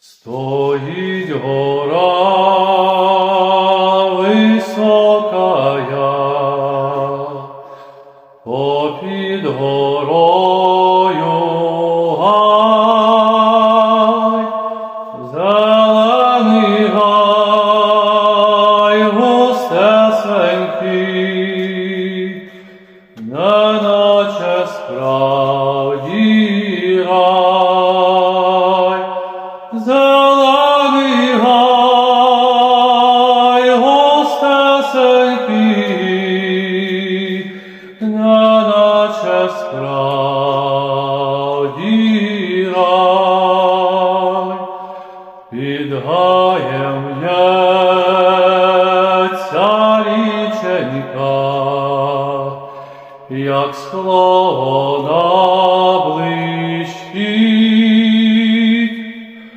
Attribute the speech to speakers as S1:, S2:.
S1: Стоїть гора високая, попід горою гай, зелений гай густесенький, неначе справді рай. Зелений гай рай. Під як скло на